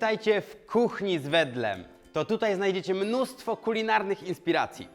Witajcie w kuchni z Wedlem. To tutaj znajdziecie mnóstwo kulinarnych inspiracji.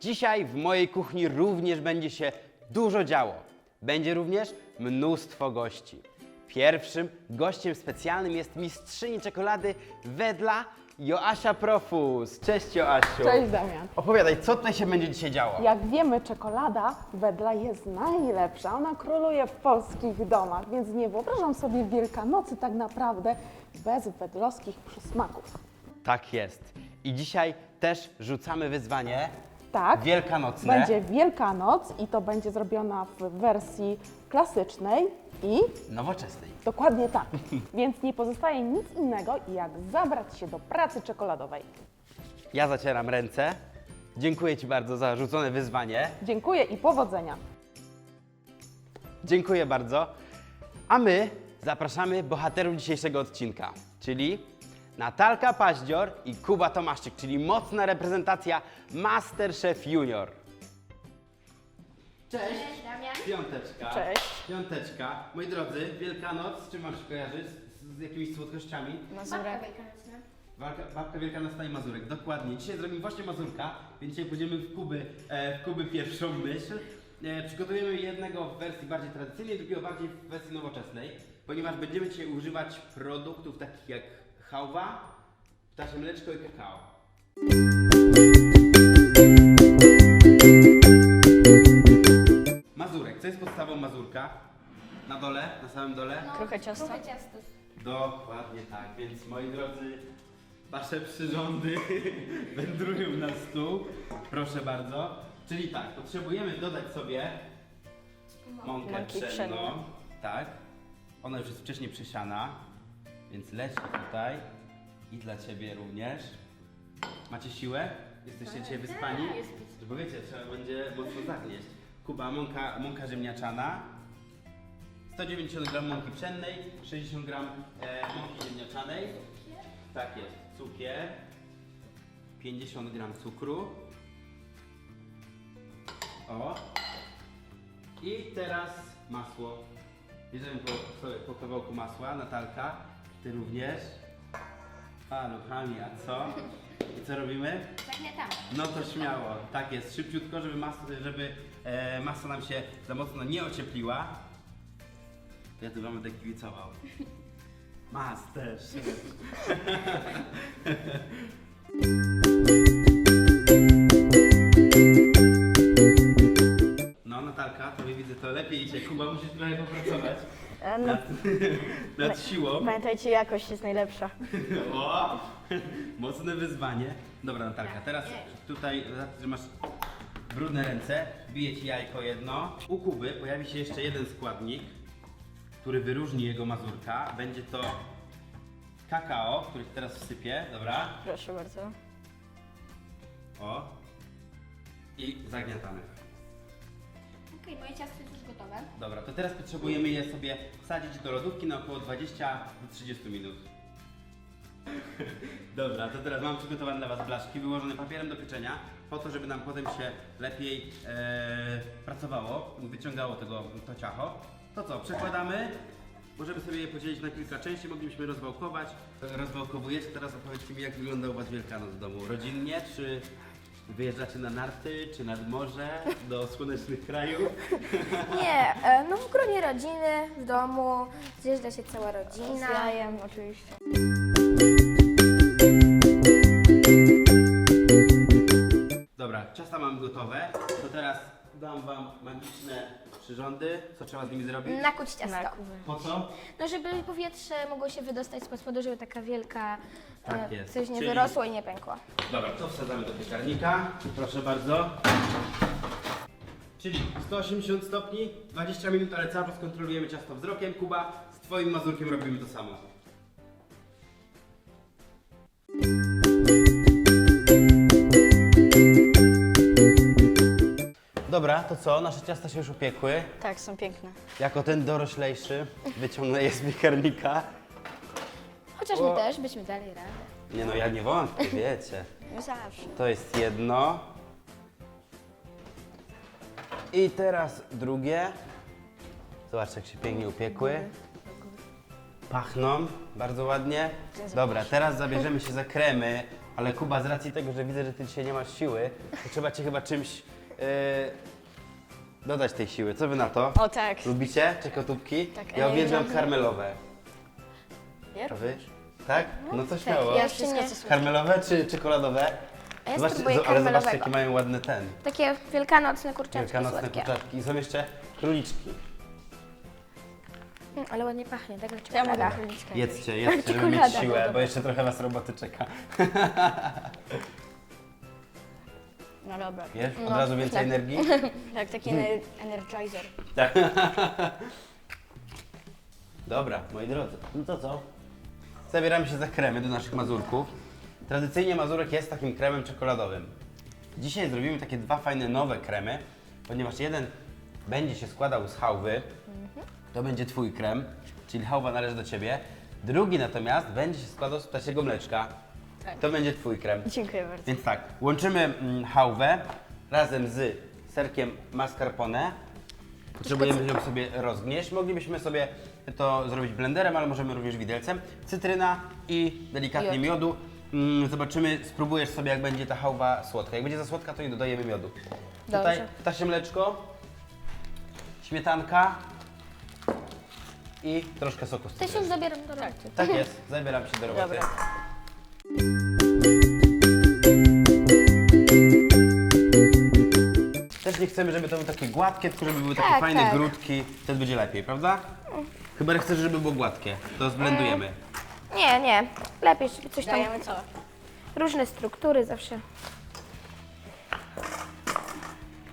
Dzisiaj w mojej kuchni również będzie się dużo działo. Będzie również mnóstwo gości. Pierwszym gościem specjalnym jest mistrzyni czekolady Wedla Joasia Profus. Cześć Joasiu. Cześć Damian. Opowiadaj, co tutaj się będzie dzisiaj działo? Jak wiemy, czekolada wedla jest najlepsza. Ona króluje w polskich domach, więc nie wyobrażam sobie Wielkanocy tak naprawdę bez wedlowskich przysmaków. Tak jest. I dzisiaj też rzucamy wyzwanie Tak, wielkanocne. będzie Wielkanoc i to będzie zrobiona w wersji klasycznej i Nowoczesnej. Dokładnie tak. Więc nie pozostaje nic innego, jak zabrać się do pracy czekoladowej. Ja zacieram ręce. Dziękuję Ci bardzo za rzucone wyzwanie. Dziękuję i powodzenia. Dziękuję bardzo. A my zapraszamy bohaterów dzisiejszego odcinka, czyli Natalka Paździor i Kuba Tomaszczyk, czyli mocna reprezentacja Masterchef Junior. Cześć. Cześć, Damian. Piąteczka. Cześć. Piąteczka. Moi drodzy, Wielkanoc, z czym Wam się kojarzy? Z, z jakimiś słodkościami? Babka wielkanocna. Babka, babka Wielkanocna i Mazurek, dokładnie. Dzisiaj zrobimy właśnie Mazurka, więc dzisiaj pójdziemy w Kuby, e, w Kuby pierwszą myśl. E, przygotujemy jednego w wersji bardziej tradycyjnej, drugiego bardziej w wersji nowoczesnej, ponieważ będziemy dzisiaj używać produktów takich jak chałwa, ptasie mleczko i kakao. Jest podstawą mazurka? Na dole, na samym dole? Trochę ciasta. Trochę ciasta. Dokładnie tak, więc moi drodzy, wasze przyrządy wędrują na stół. Proszę bardzo. Czyli tak, potrzebujemy dodać sobie mąkę Mąki pszenną. Tak. Ona już jest wcześniej przesiana, więc leci tutaj i dla ciebie również. Macie siłę? Jesteście dzisiaj wyspani? Bo wiecie, trzeba będzie mocno zagnieść. Kuba, mąka, mąka ziemniaczana, 190 g mąki pszennej, 60 g e, mąki ziemniaczanej. Tak jest. Cukier. 50 g cukru. O. I teraz masło. Bierzemy po, sobie po kawałku masła. Natalka, ty również. Paluchami, a co? I co robimy? Zagniatamy. No to śmiało, tak jest, szybciutko, żeby, mas, żeby e, masa nam się za mocno nie ociepliła. Ja tu wam będę kibicował. Master. No Natalka, tobie widzę to lepiej idzie. Kuba, musisz trochę popracować E, No, nad, nad siłą. pamiętajcie, jakość jest najlepsza. O! Mocne wyzwanie. Dobra, Natalka, teraz tutaj, za to, że masz brudne ręce, bije ci jajko jedno. U Kuby pojawi się jeszcze jeden składnik, który wyróżni jego mazurka. Będzie to kakao, który ci teraz wsypię, dobra? Proszę bardzo. O. I zagniatamy. Okej, moje ciasto jest już gotowe. Dobra, to teraz potrzebujemy je sobie wsadzić do lodówki na około 20 do 30 minut. Dobra, to teraz mam przygotowane dla Was blaszki wyłożone papierem do pieczenia, po to, żeby nam potem się lepiej e, pracowało, wyciągało tego, to ciacho. To co, przekładamy. Możemy sobie je podzielić na kilka części, moglibyśmy rozwałkować. Rozwałkowujecie, teraz opowiedzcie mi, jak wygląda u Was Wielkanoc w domu. Rodzinnie, czy wyjeżdżacie na narty, czy nad morze, do słonecznych krajów? Nie, e, no w gronie rodziny, w domu, zjeżdża się cała Z rodzina. jajem oczywiście. Ciasta mamy gotowe. To teraz dam wam magiczne przyrządy. Co trzeba z nimi zrobić? Nakuć ciasto. Po co? No żeby powietrze mogło się wydostać spod spodu, żeby taka wielka Tak e, jest. coś nie Czyli- wyrosło i nie pękło. Dobra, to wsadzamy do piekarnika. Proszę bardzo. Czyli 180 stopni, 20 minut, ale cały czas kontrolujemy ciasto wzrokiem. Kuba, z twoim mazurkiem robimy to samo. Dobra, to co? Nasze ciasta się już upiekły. Tak, są piękne. Jako ten doroślejszy wyciągnę je z piekarnika. Chociaż my też byśmy dali radę. Nie no, ja nie wątpię, wiecie. No zawsze. To jest jedno. I teraz drugie. Zobaczcie, jak się pięknie upiekły. Pachną bardzo ładnie. Dobra, teraz zabierzemy się za kremy, ale Kuba, z racji tego, że widzę, że ty dzisiaj nie masz siły, to trzeba cię chyba czymś yy, dodać tej siły. Co wy na to? O tak. Lubicie czekotubki? Tak, ja a uwielbiam karmelowe. Ja A wy? Tak? No to śmiało. ja- Wszystko, nie. co słyszę. Karmelowe czy czekoladowe? A ja Zobaczcie, spróbuję zo- ale zobaczcie, karmelowego. jakie mają ładny ten. Takie wielkanocne kurczaczki Wielkanocne słodkie. kurczaczki. I są jeszcze króliczki. Mm, ale ładnie pachnie, tego Ja mogę króliczkę. Jedzcie, jedzcie, żeby mieć Czekolada, siłę, bo jeszcze trochę was roboty czeka. No dobra. Wiesz, od No, razu więcej tak. energii. Jak taki ener- energizer. Tak. Dobra, moi drodzy, no to co? Zabieramy się za kremy do naszych mazurków. Tradycyjnie mazurek jest takim kremem czekoladowym. Dzisiaj zrobimy takie dwa fajne nowe kremy, ponieważ jeden będzie się składał z hałwy, to będzie Twój krem, czyli hałwa należy do Ciebie. Drugi natomiast będzie się składał z ptasiego mleczka, Tak. to będzie Twój krem. Dziękuję bardzo. Więc tak, łączymy mm, hałwę razem z serkiem mascarpone. Potrzebujemy ją sobie rozgnieść. Moglibyśmy sobie to zrobić blenderem, ale możemy również widelcem. Cytryna i delikatnie miodu. Mm, Zobaczymy, spróbujesz sobie jak będzie ta hałwa słodka. Jak będzie za słodka, to nie dodajemy miodu. Tutaj Dobrze. ptasie mleczko, śmietanka i troszkę soku z się cytryny. już zabieram do roboty. Tak jest, zabieram się do roboty. Dobra. Też nie chcemy, żeby to były takie gładkie, tylko żeby były takie Tak, fajne tak. grudki. Wtedy będzie lepiej, prawda? Chyba że chcesz, żeby było gładkie. To zblendujemy. Nie, nie. Lepiej, żeby coś tam... Dajemy co? Różne struktury zawsze.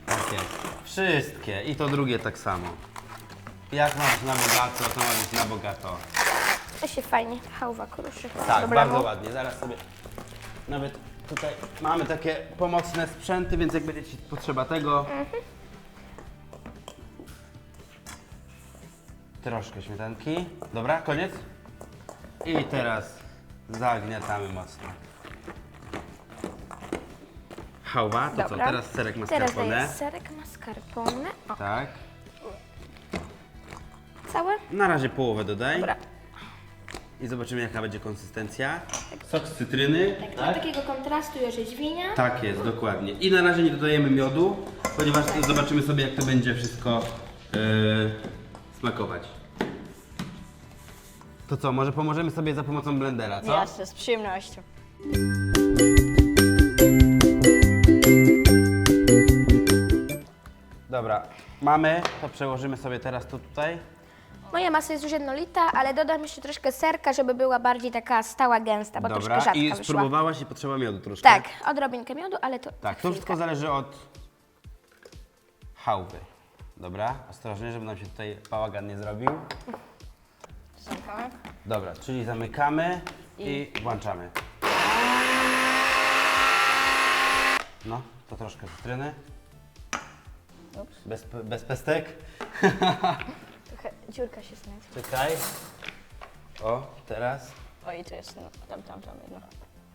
Tak jest. Wszystkie. I to drugie tak samo. Jak ma być na bogato, to ma być na bogato. To się fajnie hałwa kruszy. Tak, Dobranoc. bardzo ładnie. Zaraz sobie nawet tutaj mamy takie pomocne sprzęty, więc jak będzie Ci potrzeba tego. Troszkę śmietanki. Dobra, koniec. I teraz zagniatamy mocno. Hałwa, to co? Dobra. Teraz serek Teraz mascarpone. daję serek mascarpone. O, Tak. całe? Na razie połowę dodaj. Dobra. I zobaczymy jaka będzie konsystencja. Sok z cytryny. Dla takiego kontrastu orzeźwienia. Tak jest, dokładnie. I na razie nie dodajemy miodu, ponieważ zobaczymy sobie jak to będzie wszystko yy, smakować. To co, może pomożemy sobie za pomocą blendera, co? Jasne, z przyjemnością. Dobra, mamy, to przełożymy sobie teraz to tutaj. Moja masa jest już jednolita, ale dodam jeszcze troszkę serka, żeby była bardziej taka stała, gęsta, bo Dobra, troszkę rzadka i wyszła. spróbowałaś i potrzeba miodu troszkę. Tak, odrobinkę miodu, ale to Tak, to wszystko zależy od hałwy. Dobra, ostrożnie, żeby nam się tutaj bałagan nie zrobił. Zamkamy. Dobra, czyli zamykamy i włączamy. No, to troszkę cytryny. Ups. Bez, bez pestek. Dziurka się znajdzie. Czekaj. O, teraz. Oj, to jest, no, tam, tam, tam jedno.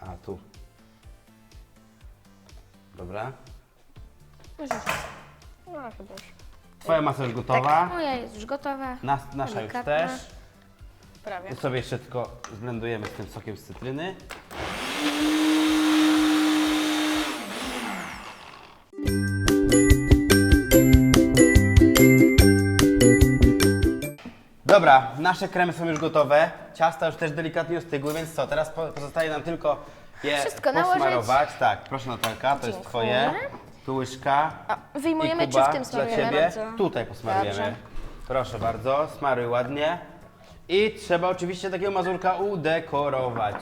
A, tu. Dobra. No, chyba już. Twoja masa już gotowa. Moja jest już gotowa. Nas, nasza już Delikatna. też. Prawie. Tu sobie jeszcze tylko zblendujemy z tym sokiem z cytryny. Dobra, nasze kremy są już gotowe. Ciasta już też delikatnie ostygły, więc co? Teraz po- pozostaje nam tylko je Wszystko nałożyć. posmarować. Tak, proszę Natalka, to jest Dziękuję. twoje. Tu łyżka. A, wyjmujemy I czy Kuba, w tym dla smarujemy? ciebie. Bardzo. Tutaj posmarujemy. Dobrze. Proszę bardzo, smaruj ładnie. I trzeba oczywiście takiego mazurka udekorować.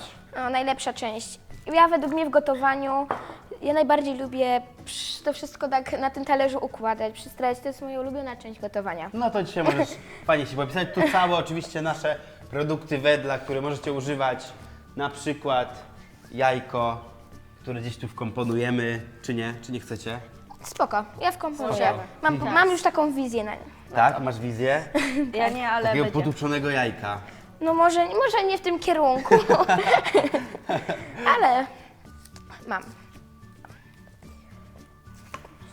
O, najlepsza część. Ja według mnie w gotowaniu, ja najbardziej lubię psz- to wszystko tak na tym talerzu układać, przystrajać. To jest moja ulubiona część gotowania. No to dzisiaj możesz fajnie się popisać. Tu całe oczywiście nasze produkty wedla, które możecie używać. Na przykład jajko, które gdzieś tu wkomponujemy, czy nie? Czy nie chcecie? Spoko, ja w kompocie. Spoko. Mam, mam już taką wizję na Tak, masz wizję? Ja nie, ale Takiego będzie. potłuczonego jajka. No może, może nie w tym kierunku, ale mam.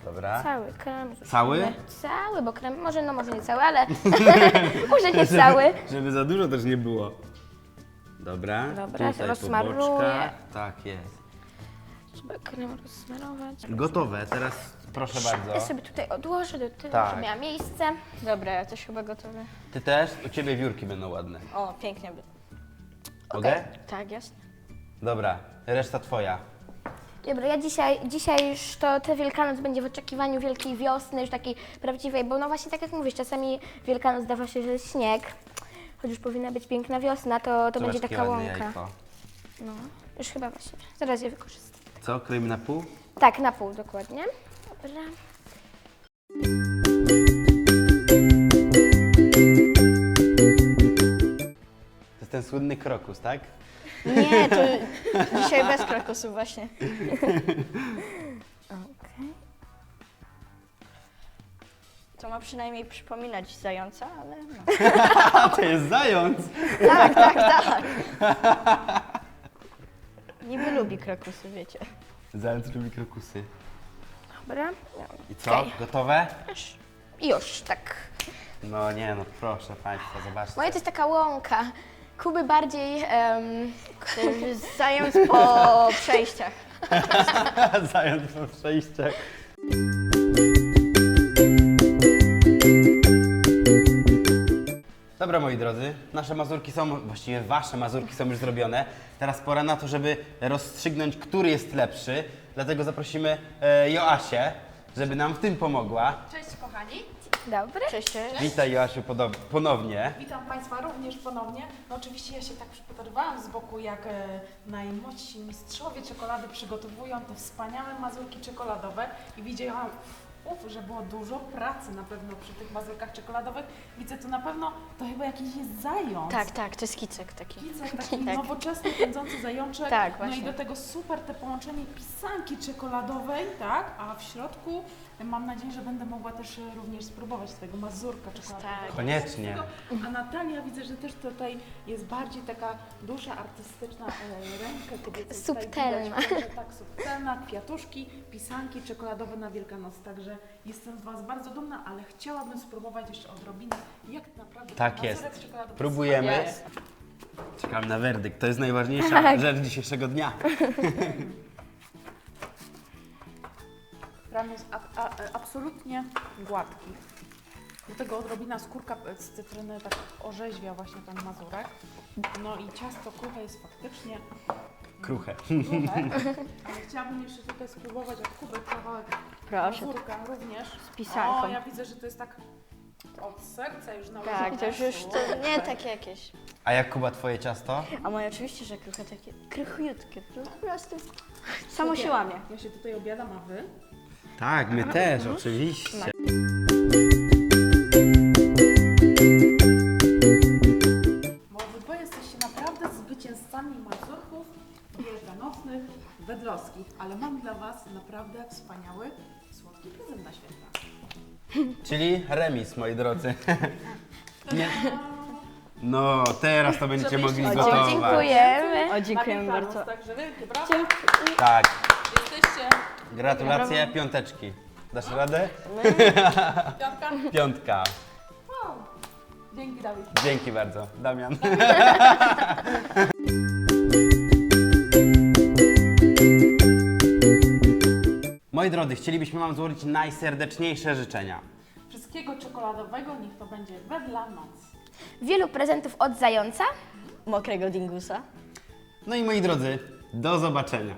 Dobra. Cały krem. Cały? Cały, bo krem, może no może nie cały, ale może nie cały. Żeby, za dużo też nie było. Dobra. Dobra, tutaj rozsmaruję. boczkach. Tak jest. Trzeba krem rozsmarować. Gotowe, teraz proszę Ja bardzo. sobie tutaj odłożę do tyłu, Tak. żeby miała miejsce. Dobra, ja też chyba gotowy. Ty też? U ciebie wiórki będą ładne. O, pięknie by. Mogę? Tak, jasne. Dobra, reszta twoja. Dobra, ja dzisiaj, dzisiaj już to te Wielkanoc będzie w oczekiwaniu wielkiej wiosny, już takiej prawdziwej, bo no właśnie tak jak mówisz, czasami Wielkanoc zdawa się, że jest śnieg, choć już powinna być piękna wiosna, to, to Zobacz, będzie jakie taka ładne łąka. jajko. No, już chyba właśnie, zaraz je wykorzystam. Co, kroimy na pół? Tak, na pół dokładnie. Dobra. To jest ten słynny krokus, tak? Nie, to dzisiaj bez krokusów właśnie. Okej. To ma przynajmniej przypominać zająca, ale no. A to jest zając! Tak, tak, tak. Niby lubi krokusy, wiecie. Zając lubi krokusy. Dobra. I co? Okej. Gotowe? Już. Już, tak. No nie, no proszę Państwa, zobaczcie. Moje to jest taka łąka. Kuby bardziej... em, zając po przejściach. Zając po przejściach. Dobra moi drodzy, nasze mazurki są, właściwie wasze mazurki są już zrobione. Teraz pora na to, żeby rozstrzygnąć, który jest lepszy. Dlatego zaprosimy e, Joasię, żeby nam w tym pomogła. Cześć kochani, Dobry. Cześć, cześć. Witaj Joasiu podo- ponownie. witam Państwa również ponownie. No oczywiście ja się tak przypatrywałam z boku, jak e, najmłodsi mistrzowie czekolady przygotowują te wspaniałe mazurki czekoladowe i widziałam, uf, że było dużo pracy na pewno przy tych mazurkach czekoladowych. Widzę tu na pewno, to chyba jakiś jest zając. Tak, tak, to jest kicek taki. Kicek taki Tak. nowoczesny, pędzący zajączek. Tak, No i właśnie. do tego super te połączenie pisanki czekoladowej, tak? A w środku mam nadzieję, że będę mogła też e, również spróbować tego mazurka czekoladowego. Tak. Koniecznie. A Natalia widzę, że też tutaj jest bardziej taka duża artystyczna e, ręka. Tutaj Subtelna. widać, że tak, subtelna, kwiatuszki, pisanki czekoladowe na Wielkanoc. Także jestem z Was bardzo dumna, ale chciałabym spróbować jeszcze odrobinę, jak naprawdę Tak ten jest. czekoladowy Próbujemy. Jest. Czekam na werdykt, to jest najważniejsza Tak. rzecz dzisiejszego dnia. Ram jest a, a, e, absolutnie gładki. Do tego odrobina skórka e, z cytryny tak orzeźwia właśnie ten mazurek. No i ciasto kruche jest faktycznie Kruche. kruche, ale chciałabym jeszcze tutaj spróbować od Kuby kawałek Proszę. mazurka również. Z pisanką. O, ja widzę, że to jest tak od serca już na Tak, to już, już to nie takie jakieś. A jak Kuba twoje ciasto? A moje oczywiście, że kruche takie krychujutkie. Po prostu samo się łamie. Ja się tutaj obiadam, a Wy? Tak, my też, oczywiście. Wedlowskich, ale mam dla Was naprawdę wspaniały, słodki prezent na święta. Czyli remis, moi drodzy. Nie. No, teraz to będziecie mogli O, gotować. Dziękujemy. O, dziękujemy bardzo. Także wielkie brawo, Tak, jesteście gratulacje, piąteczki. Dasz radę? piątka. Piątka. Wow. Dzięki Dawid. Dzięki bardzo, Damian. Moi drodzy, chcielibyśmy Wam złożyć najserdeczniejsze życzenia. Wszystkiego czekoladowego, niech to będzie wedla noc. Wielu prezentów od zająca. Mokrego dingusa. No i moi drodzy, do zobaczenia.